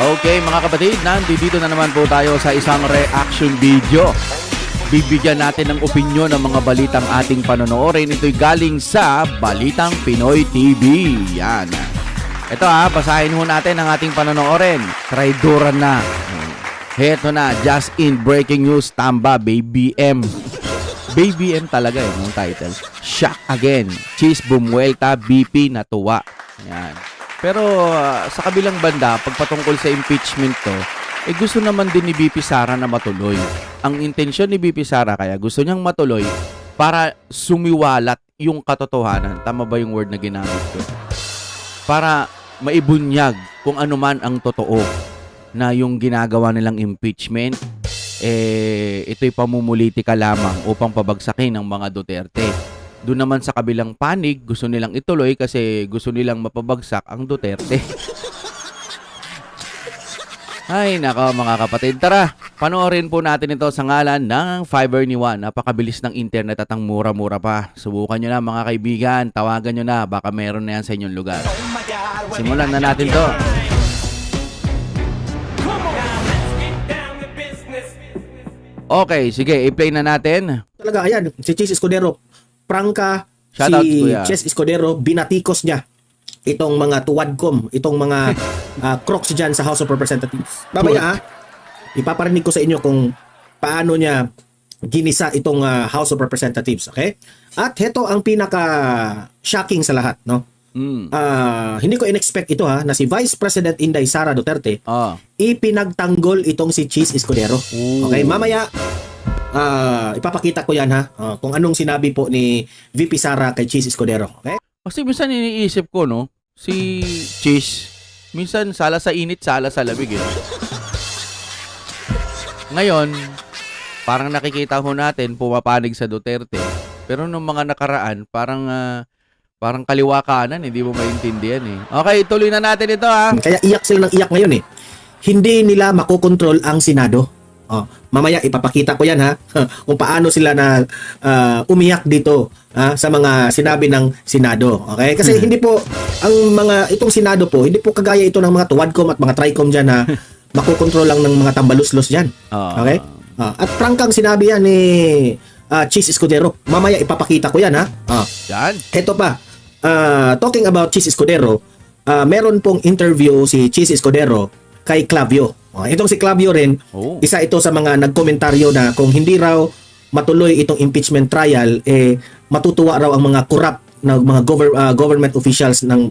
Okay mga kapatid, nandito na naman po tayo sa isang reaction video. Bibigyan natin ng opinyon ng mga balitang ating panonoodin. Ito'y galing sa Balitang Pinoy TV. Yan. Ito ha, basahin ho natin ang ating panonoodin. Traidoran na. Heto na, just in breaking news, tamba, BBM. BBM talaga eh, yung title. Shock again. Cheese bumuelta, BP natuwa. Yan. Pero ah, sa kabilang banda, pagpatungkol sa impeachment to, eh gusto naman din ni BP Sara na matuloy. Ang intensyon ni BP Sara kaya gusto niyang matuloy para sumiwalat yung katotohanan. Tama ba yung word na ginamit ko? Para maibunyag kung ano man ang totoo na yung ginagawa nilang impeachment eh ito'y pamumulitika lamang upang pabagsakin ng mga Duterte. Doon naman sa kabilang panig, gusto nilang ituloy kasi gusto nilang mapabagsak ang Duterte. Ay, nako mga kapatid. Tara, panoorin po natin ito sa ngalan ng Fiverr ni Juan. Napakabilis ng internet at ang mura-mura pa. Subukan nyo na mga kaibigan. Tawagan nyo na. Baka meron na yan sa inyong lugar. Simulan na natin to. Okay, sige. I-play na natin. Talaga, ayan, si Chase Escudero, prangka, Shout out, si kuya. Chase Escudero, binatikos niya itong mga tuwadkom, itong mga ah, crocs dyan sa House of Representatives. Mamaya, ah, ipaparinig ko sa inyo kung paano niya ginisa itong ah, House of Representatives, okay? At heto ang pinaka shocking sa lahat, no? Mm. Ah, hindi ko in-expect ito ha na si Vice President Inday Sara Duterte Oh. ipinagtanggol itong si Cheese Escudero. Ooh. Okay, mamaya ah, ipapakita ko yan ha ah, kung anong sinabi po ni VP Sara kay Cheese Escudero. Okay? Kasi minsan iniisip ko, no? Si Cheese, minsan sala sa init, sala sa lamig, eh. Ngayon, parang nakikita ho natin, pumapanig sa Duterte. Pero nung mga nakaraan, parang ah, parang kaliwa kanan, hindi mo maintindihan eh. Okay, tuloy na natin ito ha. Kaya iyak sila ng iyak ngayon eh. Hindi nila makokontrol ang Senado. Oh, mamaya ipapakita ko yan ha kung paano sila na ah, umiyak dito ha, sa mga sinabi ng Senado. Okay? Kasi hindi po ang mga itong Senado po, hindi po kagaya ito ng mga tuwadcom at mga tricom diyan na makokontrol lang ng mga tambaluslos diyan. Ah. Okay? Ah, at prangkang sinabi yan ni ah, Cheese Escudero. Mamaya ipapakita ko yan ha. Ah, Yan. Ito pa, ah, talking about Cheese Escudero, ah, meron pong interview si Cheese Escudero kay Clavio. Ah, itong si Clavio rin, Oh. isa ito sa mga nagkomentaryo na kung hindi raw matuloy itong impeachment trial, eh matutuwa raw ang mga corrupt na mga gover- ah, government officials ng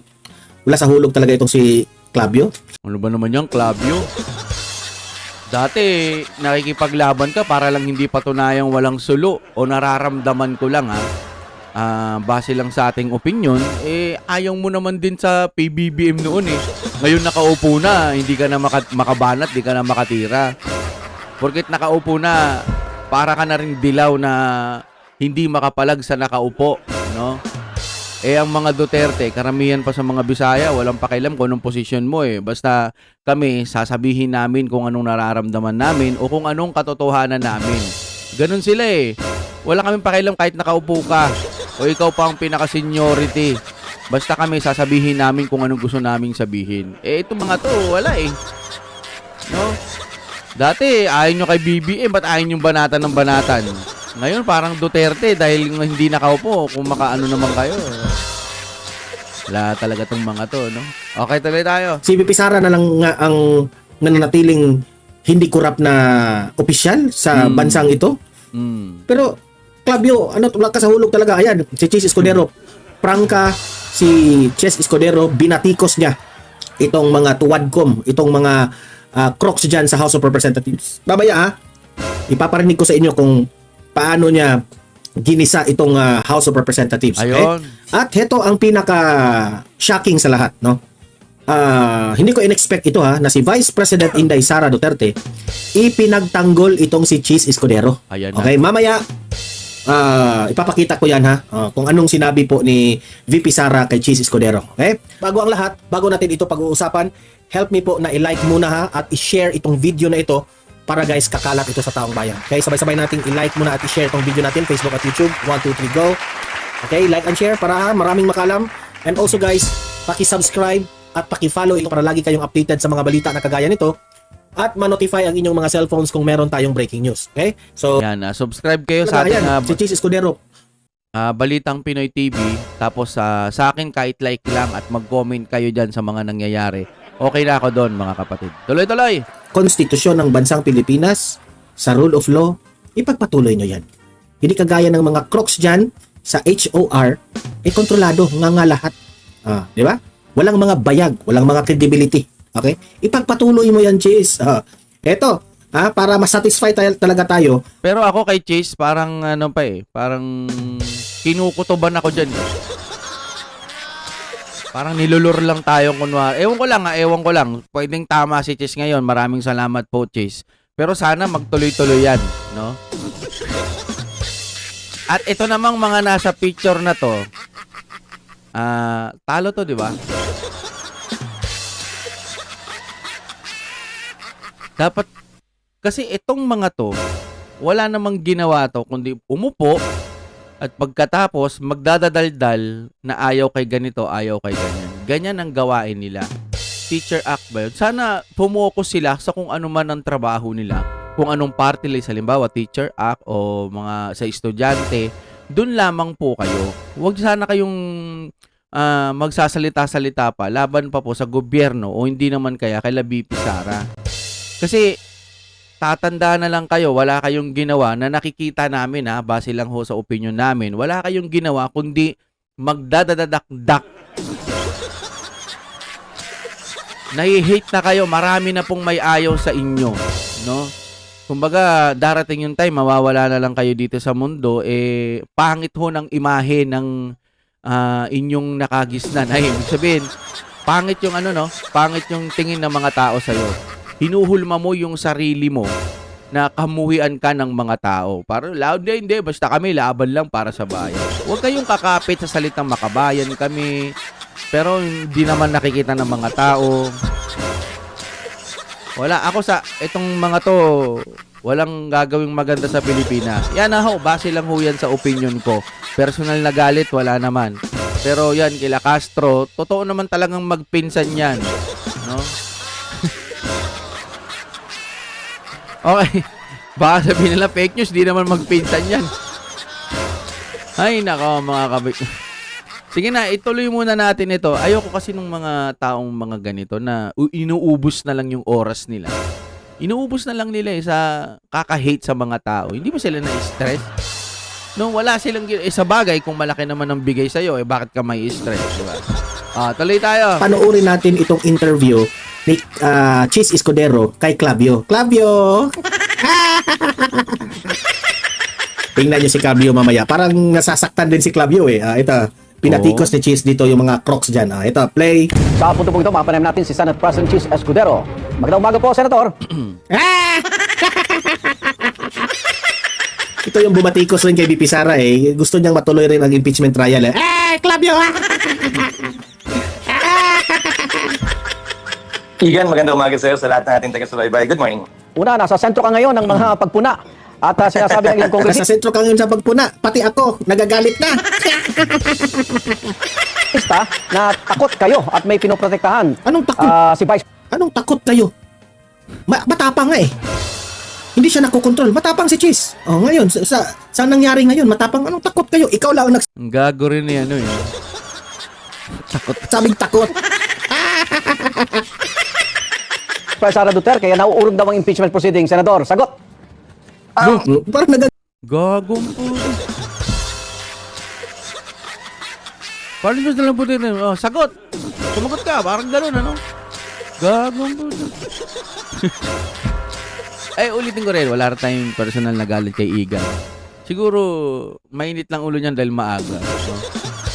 wala sa hulog talaga itong si Clavio. Ano ba naman yung Clavio? Dati, nakikipaglaban ka para lang hindi patunayang walang sulo o nararamdaman ko lang ha. Ah, base lang sa ating opinion, eh ayaw mo naman din sa PBBM noon eh. Ngayon nakaupo na, hindi ka na maka- makabanat, hindi ka na makatira. Porkit nakaupo na, para ka na rin dilaw na hindi makapalag sa nakaupo, no? Eh ang mga Duterte, karamihan pa sa mga Bisaya, walang pakialam kung anong posisyon mo eh. Basta kami, sasabihin namin kung anong nararamdaman namin o kung anong katotohanan namin. Ganun sila eh. Wala kaming pakialam kahit nakaupo ka o ikaw pa ang pinaka-seniority. Basta kami, sasabihin namin kung anong gusto naming sabihin. Eh, itong mga to, wala eh. No? Dati, ayaw nyo kay BBM, ba't ayaw nyo banatan ng banatan? Ngayon, parang Duterte, dahil hindi nakaupo, kung makaano naman kayo. Wala talaga tong mga to, no? Okay, tuloy tayo. Si VP Sara na lang nga ang nananatiling hindi corrupt na opisyal sa Hmm. bansang ito. Mm. Pero, Clavio, ano, wala ka sa hulog talaga. Ayan, si Chase Escudero. Prangka, si Chase Escudero, binatikos niya itong mga tuwadkom, itong mga ah, crocs dyan sa House of Representatives. Babaya ha, ipaparinig ko sa inyo kung paano niya ginisa itong ah, House of Representatives. okay? Ayun. At heto ang pinaka shocking sa lahat, no? Ah, hindi ko in-expect ito ha na si Vice President Inday Sara Duterte ipinagtanggol itong si Cheese Escudero. Ayan na. Okay, mamaya ah, ipapakita ko yan ha ah, kung anong sinabi po ni VP Sara kay Cheese Escudero. Okay? Bago ang lahat, bago natin ito pag-uusapan, help me po na i-like muna ha at i-share itong video na ito para guys kakalat ito sa taong bayan. Okay, sabay-sabay nating i-like muna at i-share itong video natin Facebook at YouTube. 1 2 3 go. Okay, like and share para ha, maraming makalam. And also guys, paki-subscribe at paki-follow ito para lagi kayong updated sa mga balita na kagaya nito at ma-notify ang inyong mga cellphones kung meron tayong breaking news. Okay? So, Yan, ah, subscribe kayo sa ating ayan, ah, si Cheese Escudero. ah, Balitang Pinoy TV. Tapos ah, sa akin kahit like lang at mag-comment kayo dyan sa mga nangyayari. Okay na ako doon mga kapatid. Tuloy-tuloy! konstitusyon ng bansang Pilipinas, sa rule of law, ipagpatuloy nyo yan. Hindi kagaya ng mga crocs dyan sa HOR, eh kontrolado nga nga lahat. Ah, di ba? Walang mga bayag, walang mga credibility. Okay? Ipagpatuloy mo yan, Cheese. Ah, eto, ah, para masatisfy tayo, talaga tayo, Pero ako kay Chase, parang ano pa eh, parang kinukutuban ako dyan. eh. Parang nilulur lang tayo kunwari. Ewan ko lang ha, ewan ko lang. Pwedeng tama si Chase ngayon. Maraming salamat po, Chase. Pero sana magtuloy-tuloy yan, no? At ito namang mga nasa picture na to, ah, talo to, di ba? Dapat, kasi itong mga to, wala namang ginawa to, kundi umupo, at pagkatapos, magdadadaldal na ayaw kay ganito, ayaw kay ganyan. Ganyan ang gawain nila. Teacher act ba yun? Sana pumokos sila sa kung ano man ang trabaho nila. Kung anong party list, halimbawa, teacher act o mga sa estudyante, dun lamang po kayo. Huwag sana kayong ah, magsasalita-salita pa, laban pa po sa gobyerno o hindi naman kaya kay BP Sara. Kasi tatanda na lang kayo, wala kayong ginawa na nakikita namin ha, base lang ho sa opinion namin, wala kayong ginawa kundi magdadadakdak. Nahi-hate na kayo, marami na pong may ayaw sa inyo, no? Kumbaga, darating yung time, mawawala na lang kayo dito sa mundo, eh, pangit ho ng imahe ng ah, inyong nakagisnan. Ay, sabihin, pangit yung ano, no? Pangit yung tingin ng mga tao sa'yo hinuhulma mo yung sarili mo na kamuhian ka ng mga tao. Parang loud na hindi, basta kami laban lang para sa bayan. Huwag kayong kakapit sa salitang makabayan kami. Pero hindi naman nakikita ng mga tao. Wala, ako sa itong mga to, walang gagawing maganda sa Pilipinas. Yan na ho, base lang ho yan sa opinion ko. Personal na galit, wala naman. Pero yan, kila Castro, totoo naman talagang magpinsan yan. No? Okay. Baka sabihin nila fake news, di naman magpinsan yan. Ay, nako mga kabik. Sige na, ituloy muna natin ito. Ayoko kasi nung mga taong mga ganito na inuubos na lang yung oras nila. Inuubos na lang nila eh sa kaka-hate sa mga tao. Hindi ba sila na-stress? No, wala silang eh, sa bagay kung malaki naman ang bigay sa eh bakit ka may stress, di ba? Ah, tuloy tayo. panoorin natin itong interview ni ah, Cheese Escudero kay Clavio. Clavio! Tingnan niyo si Clavio mamaya. Parang nasasaktan din si Clavio eh. Ah, ito, pinatikos ni Cheese dito yung mga crocs dyan. Ah, ito, play. Sa punto po ito, mapanayam natin si Senate President Chis Escudero. Magandang umaga po, Senator. Ito yung bumatikos rin kay BP Sara eh. Gusto niyang matuloy rin ang impeachment trial eh. Eh, Clavio! Igan, magandang umaga sa iyo sa lahat ng ating taga-subaybay. Good morning. Una, nasa sentro ka ngayon ng mga pagpuna. At uh, sinasabi ng Nasa kongresista sentro ka ngayon sa pagpuna. Pati ako, nagagalit na. na takot kayo at may pinoprotektahan. Anong takot? Ah, si Vice Anong takot kayo? Ma- matapang nga eh. Hindi siya nakokontrol. Matapang si Cheese. Oh, ngayon, sa, sa, sa nangyari ngayon, matapang. Anong takot kayo? Ikaw lang ang Ang gago rin ni ano eh. nagsabing takot. Vice Sara Duterte kaya nauurong daw ang impeachment proceeding. Senador, sagot. Um, parang nag Gagong po. Paano nyo nalang po din? Oh, sagot! Sumagot ka, parang ganun, ano? Gagong po. Ay, ulitin ko rin, wala rin tayong personal na galit kay Igan. Siguro, mainit lang ulo niyan dahil maaga. No?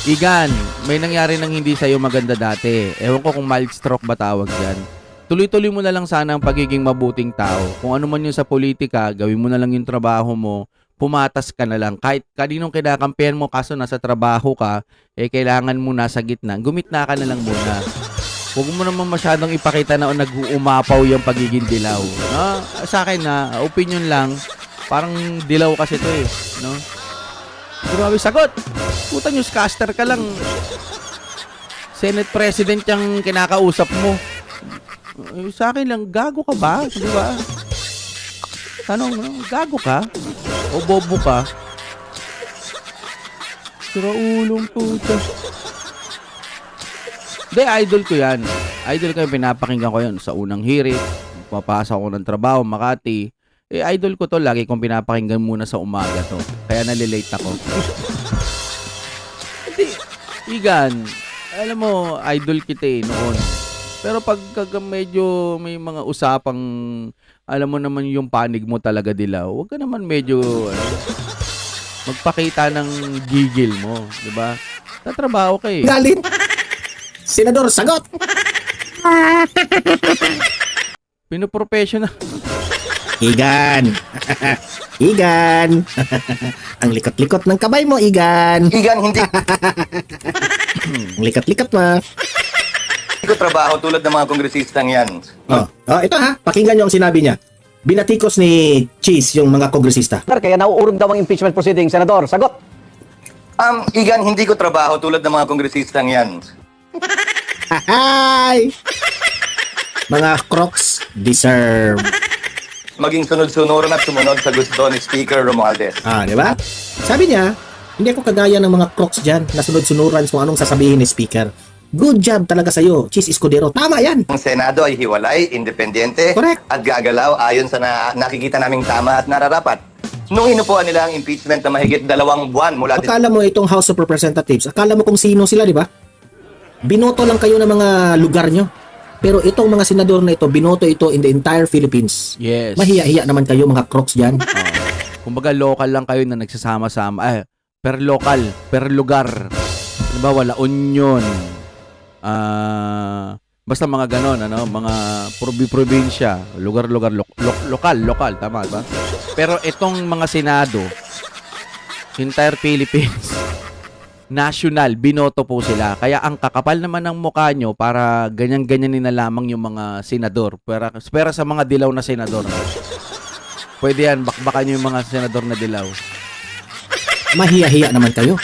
Igan, may nangyari nang hindi sa'yo maganda dati. Ewan ko kung mild stroke ba tawag dyan. Tuloy-tuloy mo na lang sana ang pagiging mabuting tao. Kung ano man yun sa politika, gawin mo na lang yung trabaho mo. Pumatas ka na lang. Kahit kaninong kinakampihan mo, kaso nasa trabaho ka, eh kailangan mo nasa gitna. Gumitna ka na lang muna. Huwag mo naman masyadong ipakita na nag-uumapaw yung pagiging dilaw. No? Sa akin na, opinion lang, parang dilaw kasi to eh. No? Grabe, sagot! Puta newscaster ka lang. Senate President yung kinakausap mo. Eh, sa akin lang, gago ka ba? Di ba? Tanong, no? gago ka? O bobo ka? Sira ulong puta. Hindi, idol ko yan. Idol ko yung pinapakinggan ko yun sa unang hirit. Papasok ko ng trabaho, Makati. Eh, idol ko to. Lagi kong pinapakinggan muna sa umaga to. Kaya nalilate ako. Hindi. Igan, alam mo, idol kita eh noon. Pero pag kag- medyo may mga usapang, alam mo naman yung panig mo talaga dilaw, huwag ka naman medyo, ano, magpakita ng gigil mo, di ba? Tatrabaho ka eh. Galit. Senador, sagot. Pinoprofessional. Igan. Igan. Ang likot-likot ng kamay mo, Igan. Igan, hindi Ang likat-likat mo. Ko trabaho tulad ng mga kongresistang yan. Oh. oh, ito ha, pakinggan niyo ang sinabi niya. Binatikos ni Cheese yung mga kongresista. Kaya nauurong daw ang impeachment proceeding, Senador. Sagot. Um, Igan, hindi ko trabaho tulad ng mga kongresistang yan. Hi! Mga crocs deserve. Maging sunod-sunuran at sumunod sa gusto ni Speaker Romualdez. Ah, di ba? Sabi niya, hindi ako kagaya ng mga crocs dyan na sunod-sunuran kung anong sasabihin ni speaker. Good job talaga sa'yo, Cheese Escudero. Tama yan. Ang Senado ay hiwalay, independyente, Correct. at gagalaw ayon sa na, nakikita naming tama at nararapat. Nung inupuan nila ang impeachment na mahigit dalawang buwan mula Akala mo itong House of Representatives, akala mo kung sino sila, di ba? Binoto lang kayo ng mga lugar nyo. Pero itong mga senador na ito, binoto ito in the entire Philippines. Yes. Mahiya-hiya naman kayo mga crocs dyan. Oo. kumbaga local lang kayo na nagsasama-sama. Ay, per local, per lugar. Halimbawa, La Union. Ah, basta mga ganon, ano, mga probi probinsya, lugar-lugar lo- lo- lokal, lokal, tama ba? Pero itong mga senado, entire Philippines, national, binoto po sila. Kaya ang kakapal naman ng mukha nyo para ganyan-ganyan na lamang yung mga senador. Pero, pero sa mga dilaw na senador, Pwede yan, bakbakan nyo yung mga senador na dilaw. Mahiya-hiya naman kayo.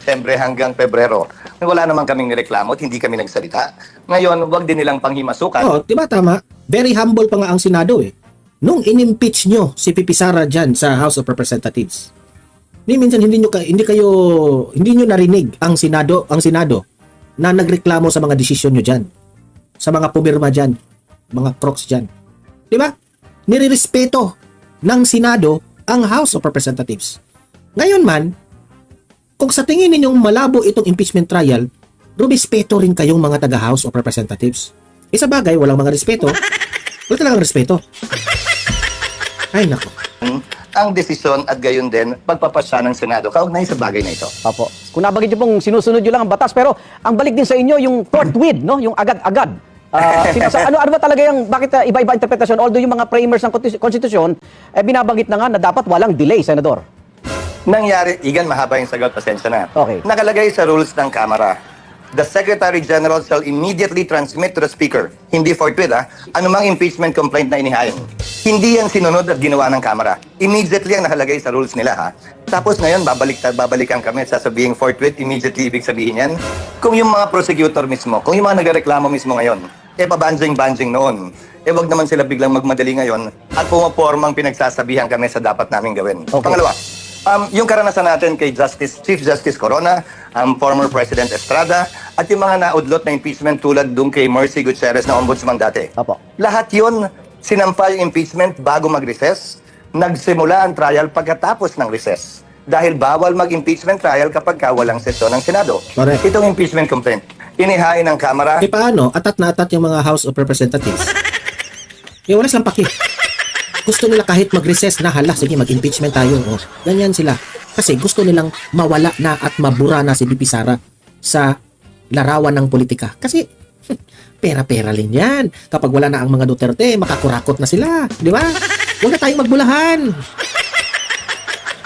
Desembre hanggang Pebrero. Wala naman kaming nireklamo at hindi kami nagsalita. Ngayon, wag din nilang panghimasukan. Oh, di ba tama? Very humble pa nga ang Senado eh. Nung inimpeach nyo si Pipi Sara dyan sa House of Representatives. Ni minsan hindi nyo hindi kayo hindi nyo narinig ang Senado, ang Senado na nagreklamo sa mga desisyon nyo dyan. Sa mga pumirma dyan, mga crocs dyan. Di ba? Nirerespeto ng Senado ang House of Representatives. Ngayon man, kung sa tingin ninyong malabo itong impeachment trial, rumispeto rin kayong mga taga-House of Representatives. Isa bagay, walang mga respeto. Wala talagang respeto. Ay, nako. ang desisyon at gayon din pagpapasya ng Senado kaugnay sa bagay na ito. Opo. Kung nabanggit niyo pong sinusunod niyo lang ang batas, pero ang balik din sa inyo yung forthwith, no? Yung agad-agad. Ah, sinasa- ano, ano ba talaga yung, bakit ah, iba-iba interpretasyon? Although yung mga framers ng konstitusyon, eh, binabanggit na nga na dapat walang delay, Senador. Nangyari, Igan, mahaba yung sagot, pasensya na. Okay. Nakalagay sa rules ng Kamara. The Secretary General shall immediately transmit to the Speaker, hindi forthwith ha, anumang impeachment complaint na inihain. Hindi yan sinunod at ginawa ng Kamara. Immediately ang nakalagay sa rules nila ha. Tapos ngayon, babalik, babalikan kami at sasabihin forthwith, immediately ibig sabihin yan. Kung yung mga prosecutor mismo, kung yung mga nagreklamo mismo ngayon, eh pabanjing-banjing noon. Eh wag naman sila biglang magmadali ngayon at pumapormang pinagsasabihan kami sa dapat namin gawin. Okay. Pangalawa, Um, yung karanasan natin kay Justice Chief Justice Corona, um, former President Estrada, at yung mga naudlot na impeachment tulad dun kay Mercy Gutierrez na ombudsman dati. Opo. Lahat yun, sinampa yung impeachment bago mag-recess, nagsimula ang trial pagkatapos ng recess. Dahil bawal mag-impeachment trial kapag ka walang sesyon ng Senado. Correct. Itong impeachment complaint, inihain ng Kamara, Eh paano? Atat na atat yung mga House of Representatives. Eh wala silang paki. Gusto nila kahit mag-recess na, hala, sige, mag-impeachment tayo. Oh, ganyan sila. Kasi gusto nilang mawala na at mabura na si BP Sara sa larawan ng politika. Kasi, pera-pera rin yan. Kapag wala na ang mga Duterte, makakurakot na sila. Di ba? Huwag na tayong magbulahan.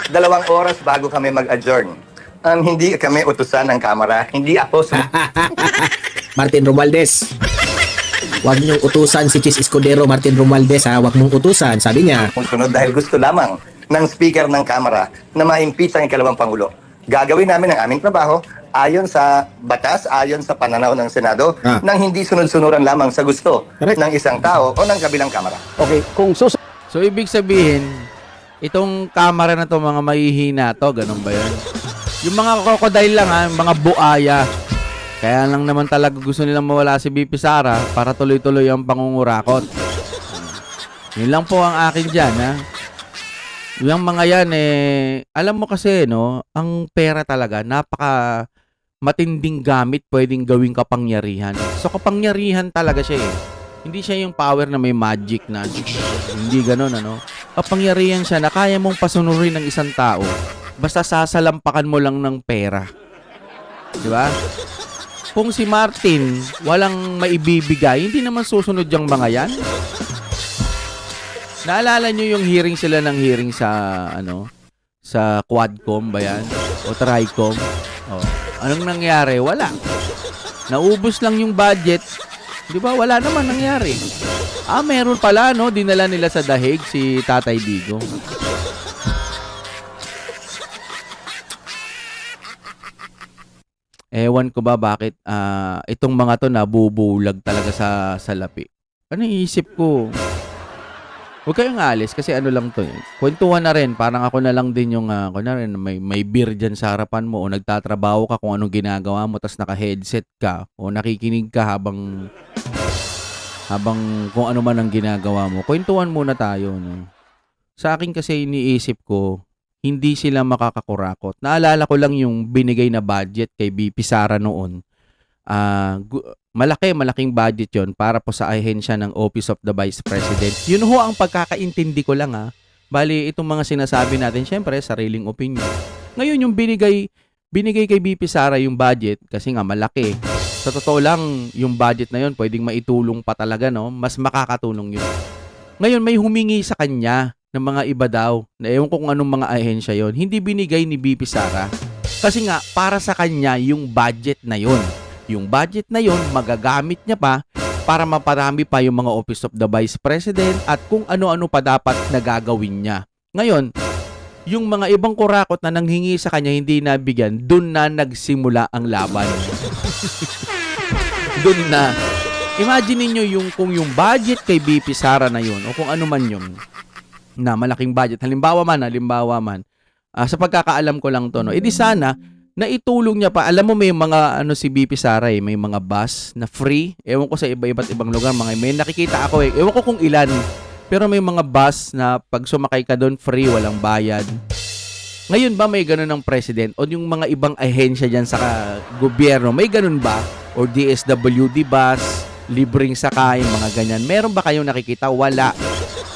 dalawang oras bago kami mag-adjourn. Um, hindi kami utusan ng Kamara, hindi ako Martin Romualdez. Huwag niyong utusan si Chis Escudero, Martin Romualdez ha. Huwag mong utusan, sabi niya. sunod dahil gusto lamang ng Speaker ng Kamara na ma-impeach ang ikalawang Pangulo. Gagawin namin ang aming trabaho ayon sa batas, ayon sa pananaw ng Senado, Ah. nang hindi sunod-sunuran lamang sa gusto Correct. ng isang tao o ng kabilang kamara. Okay, kung susunod So, ibig sabihin, itong camera na to mga mahihina to, ganun ba yun? Yung mga crocodile lang ha, yung mga buaya. Kaya lang naman talaga gusto nilang mawala si BP Sara para tuloy-tuloy ang pangungurakot. Yun lang po ang akin dyan ha. Yung mga yan eh, alam mo kasi no, ang pera talaga, napaka matinding gamit pwedeng gawing kapangyarihan. So kapangyarihan talaga siya eh. Hindi siya yung power na may magic na hindi ganun ano. Kapangyarihan siya na kaya mong pasunurin ng isang tao basta sasalampakan mo lang ng pera. 'Di ba? Kung si Martin walang maibibigay, hindi naman susunod yung mga yan. Naalala nyo yung hearing sila ng hearing sa ano sa Quadcom ba yan? O Tricom? Oh. Anong nangyari? Wala. Naubos lang yung budget. Di ba? Wala naman nangyari. Ah, meron pala, no? Dinala nila sa dahig si Tatay Digo. Ewan ko ba bakit ah, itong mga to nabubulag talaga sa salapi. Ano iisip ko? Huwag kayong alis kasi ano lang to eh. Kwentuhan na rin. Parang ako na lang din yung, uh, na rin, may, may beer dyan sa harapan mo o nagtatrabaho ka kung anong ginagawa mo tapos naka-headset ka o nakikinig ka habang habang kung ano man ang ginagawa mo. Kwentuhan muna tayo. No? Sa akin kasi iniisip ko, hindi sila makakakurakot. Naalala ko lang yung binigay na budget kay BP Sara noon. Ah, gu- malaki, malaking budget yon para po sa ahensya ng Office of the Vice President. Yun ho ang pagkakaintindi ko lang ha. Bali, itong mga sinasabi natin, syempre, sariling opinion. Ngayon, yung binigay, binigay kay BP Sara yung budget, kasi nga malaki. Sa totoo lang, yung budget na yun, pwedeng maitulong pa talaga, no? Mas makakatulong yun. Ngayon, may humingi sa kanya ng mga iba daw, na ewan kung anong mga ahensya yon hindi binigay ni BP Sara. Kasi nga, para sa kanya, yung budget na yon yung budget na yon magagamit niya pa para maparami pa yung mga Office of the Vice President at kung ano-ano pa dapat na gagawin niya. Ngayon, yung mga ibang kurakot na nanghingi sa kanya hindi nabigyan, dun na nagsimula ang laban. dun na. Imagine niyo yung kung yung budget kay BP Sara na yun o kung ano man yun na malaking budget. Halimbawa man, halimbawa man. ah, sa pagkakaalam ko lang to, no. Edi sana naitulong niya pa. Alam mo may mga ano si BP Sara eh, may mga bus na free. Ewan ko sa iba-iba't ibang lugar, mga may nakikita ako eh. Ewan ko kung ilan. Pero may mga bus na pag sumakay ka doon free, walang bayad. Ngayon ba may ganun ng president o yung mga ibang ahensya diyan sa gobyerno, may ganun ba? Or DSWD bus, libreng sakay, mga ganyan. Meron ba kayong nakikita? Wala.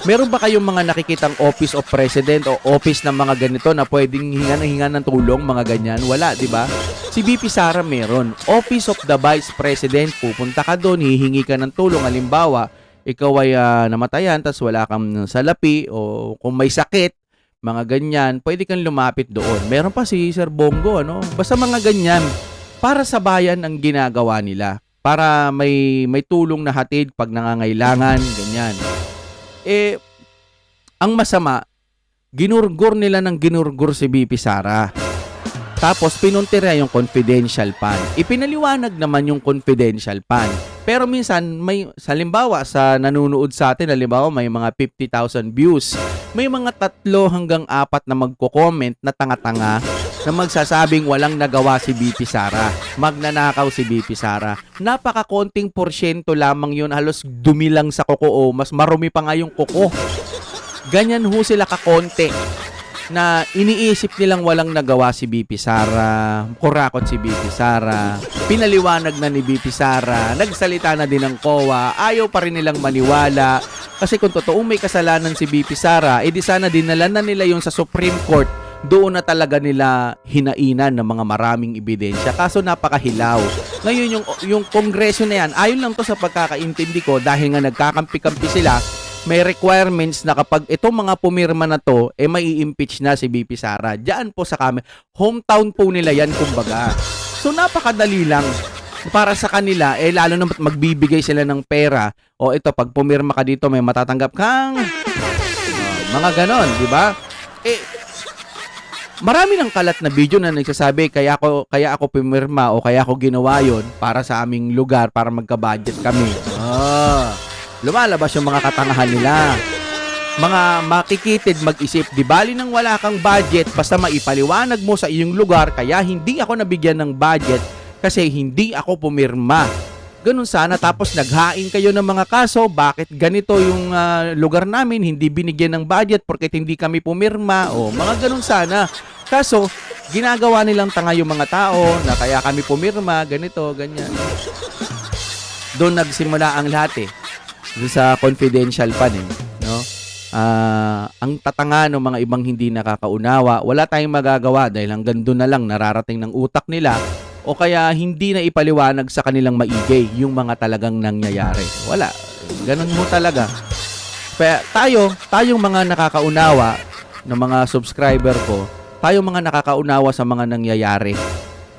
Meron ba kayong mga nakikitang office of president o office ng mga ganito na pwedeng hinga ng hinga ng tulong, mga ganyan? Wala, di ba? Si BP Sara meron. Office of the Vice President, pupunta ka doon, hihingi ka ng tulong. Halimbawa, ikaw ay ah, namatayan, tas wala kang salapi o kung may sakit, mga ganyan, pwede kang lumapit doon. Meron pa si Sir Bongo, ano? Basta mga ganyan. Para sa bayan ang ginagawa nila. Para may may tulong na hatid pag nangangailangan, ganyan. Eh, ang masama, ginurgur nila ng ginurgur si BP Sara. Tapos pinuntira yung confidential pan. Ipinaliwanag naman yung confidential pan. Pero minsan may halimbawa sa nanonood sa atin, halimbawa may mga 50,000 views. May mga tatlo hanggang apat na magko-comment na tanga-tanga na magsasabing walang nagawa si BP Sara. Magnanakaw si BP Sara. Napaka-konting porsyento lamang yun. Halos dumilang sa kuko o mas marumi pa nga yung kuko. Ganyan ho sila kakonti na iniisip nilang walang nagawa si BP Sara, kurakot si BP Sara, pinaliwanag na ni BP Sara, nagsalita na din ng COA, ayaw pa rin nilang maniwala. Kasi kung totoong may kasalanan si BP Sara, edi sana dinala na nila yung sa Supreme Court doon na talaga nila hinainan ng mga maraming ebidensya. Kaso napakahilaw. Ngayon yung, yung kongreso na yan, ayon lang to sa pagkakaintindi ko dahil nga nagkakampi-kampi sila, may requirements na kapag itong mga pumirma na to, eh may impeach na si BP Sara. Diyan po sa kami. Hometown po nila yan, kumbaga. So napakadali lang. Para sa kanila, eh lalo na magbibigay sila ng pera. O ito, pag pumirma ka dito, may matatanggap kang... Ah, mga ganon, di ba? Eh, Marami ng kalat na video na nagsasabi kaya ako kaya ako pumirma o kaya ako ginawa yon para sa aming lugar para magka-budget kami. Ah, lumalabas yung mga katangahan nila. Mga makikitid mag-isip, di bali nang wala kang budget basta maipaliwanag mo sa iyong lugar kaya hindi ako nabigyan ng budget kasi hindi ako pumirma. Ganun sana tapos naghain kayo ng mga kaso bakit ganito yung ah, lugar namin hindi binigyan ng budget porque hindi kami pumirma o mga ganun sana. Kaso ginagawa nilang tanga yung mga tao na kaya kami pumirma ganito ganyan. Doon nagsimula ang lahat eh. Doon sa confidential pa eh, no? Ah, ang tatanga ng mga ibang hindi nakakaunawa, wala tayong magagawa dahil hanggang doon na lang nararating ng utak nila o kaya hindi na ipaliwanag sa kanilang maigay yung mga talagang nangyayari. Wala. Ganun mo talaga. Kaya tayo, tayong mga nakakaunawa ng mga subscriber ko, tayong mga nakakaunawa sa mga nangyayari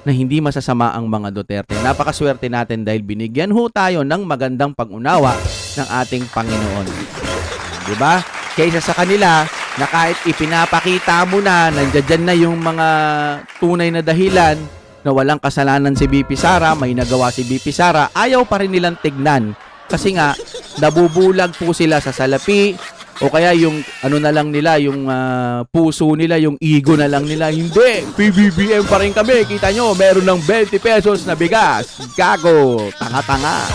na hindi masasama ang mga Duterte. Napakaswerte natin dahil binigyan ho tayo ng magandang pag-unawa ng ating Panginoon. 'Di ba? Kaysa sa kanila na kahit ipinapakita mo na nandiyan na yung mga tunay na dahilan na walang kasalanan si BP Sara, may nagawa si BP Sara, ayaw pa rin nilang tignan. Kasi nga, nabubulag po sila sa salapi, o kaya yung ano na lang nila, yung ah, puso nila, yung ego na lang nila. Hindi, PBBM pa rin kami. Kita nyo, meron ng 20 pesos na bigas. Gago, tanga-tanga.